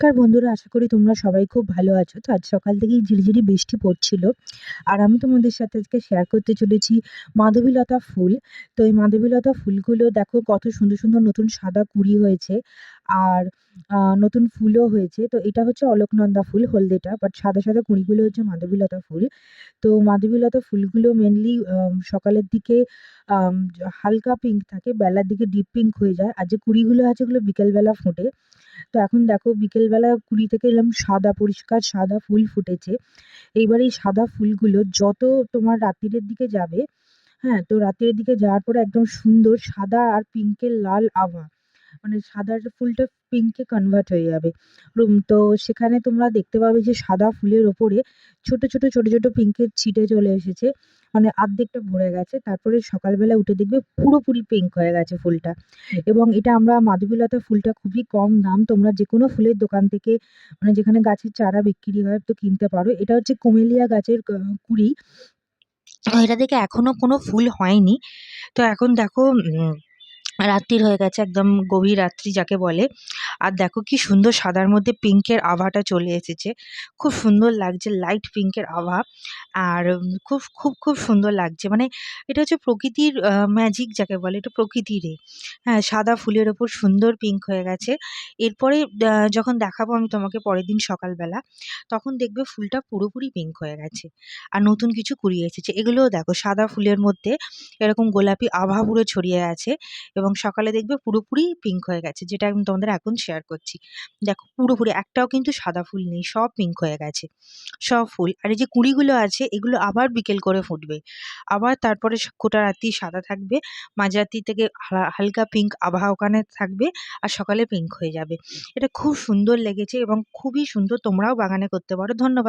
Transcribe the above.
নমস্কার বন্ধুরা, আশা করি তোমরা সবাই খুব ভালো আছো। তো আজ সকাল থেকেই ঝিরিঝিরি বৃষ্টি পড়ছিল। আর আমি তোমাদের সাথে আজকে শেয়ার করতে চলেছি মাধবীলতা ফুল। তো এই মাধবীলতা ফুলগুলো দেখো কত সুন্দর সুন্দর নতুন সাদা কুঁড়ি হয়েছে। আর নতুন ফুলও হয়েছে। তো এটা হচ্ছে অলোকনন্দা ফুল, হলদেটা। বাট সাদা সাদা কুঁড়িগুলো হচ্ছে মাধবীলতা ফুল। তো মাধবীলতা ফুলগুলো মেনলি সকালের দিকে হালকা পিঙ্ক থাকে, বেলার দিকে ডিপ পিঙ্ক হয়ে যায়। আর যে কুঁড়িগুলো আছে ওগুলো বিকেলবেলা ফোটে। তো এখন দেখো বিকেলবেলা কুড়ি থেকে এরকম সাদা পরিষ্কার সাদা ফুল ফুটেছে। এইবার এই সাদা ফুলগুলো যত তোমার রাত্তিরের দিকে যাবে হ্যাঁ তো রাত্তিরের দিকে যাওয়ার পরে একদম সুন্দর সাদা আর পিঙ্কের লাল আভা। মানে সাদার ফুলটা পিঙ্কে কনভার্ট হয়ে যাবে। রুম তো সেখানে তোমরা দেখতে পাবে যে সাদা ফুলের ওপরে ছোট ছোট ছোট ছোট পিঙ্কের ছিটে চলে এসেছে। মানে অর্ধেকটা ভরে গেছে, তারপরে সকালবেলা উঠে দেখবে পুরোপুরি পিঙ্ক হয়ে গেছে ফুলটা। এবং এটা আমরা মাধবীলতা ফুলটা খুবই কম দাম, তোমরা যে কোনো ফুলের দোকান থেকে মানে যেখানে গাছের চারা বিক্রি হয়, তো কিনতে পারো। এটা হচ্ছে কোমেলিয়া গাছের কুঁড়ি। এটা থেকে এখনও কোনো ফুল হয়নি। তো এখন দেখো রাত্তির হয়ে গেছে একদম গভীর রাত্রি যাকে বলে। আর দেখো কি সুন্দর সাদার মধ্যে পিঙ্কের আভাটা চলে এসেছে। খুব সুন্দর লাগছে লাইট পিঙ্কের আভা। আর খুব খুব খুব সুন্দর লাগছে। মানে এটা হচ্ছে প্রকৃতির ম্যাজিক যাকে বলে, এটা প্রকৃতিরই হ্যাঁ সাদা ফুলের ওপর সুন্দর পিঙ্ক হয়ে গেছে। এরপরে যখন দেখাবো আমি তোমাকে পরের দিন সকালবেলা, তখন দেখবে ফুলটা পুরোপুরি পিঙ্ক হয়ে গেছে। আর নতুন কিছু কুড়িয়ে এসেছে। এগুলোও দেখো, সাদা ফুলের মধ্যে এরকম গোলাপি আভা পুরো ছড়িয়ে আছে এবং সকালে দেখবে পুরোপুরি পিঙ্ক হয়ে গেছে, যেটা আমি তোমাদের এখন শেয়ার করছি। দেখো, পুরোপুরি একটাও কিন্তু সাদা ফুল নেই, সব পিঙ্ক হয়ে গেছে। সব ফুল, আর এই যে কুড়িগুলো আছে, এগুলো আবার বিকেল করে ফুটবে। আবার তারপরে গোটা রাত্রি সাদা থাকবে, মাঝরাত্রি থেকে হালা- হালকা পিঙ্ক আবহাওয়া ওখানে থাকবে, আর সকালে পিঙ্ক হয়ে যাবে। এটা খুব সুন্দর লেগেছে এবং খুবই সুন্দর, তোমরাও বাগানে করতে পারো। ধন্যবাদ।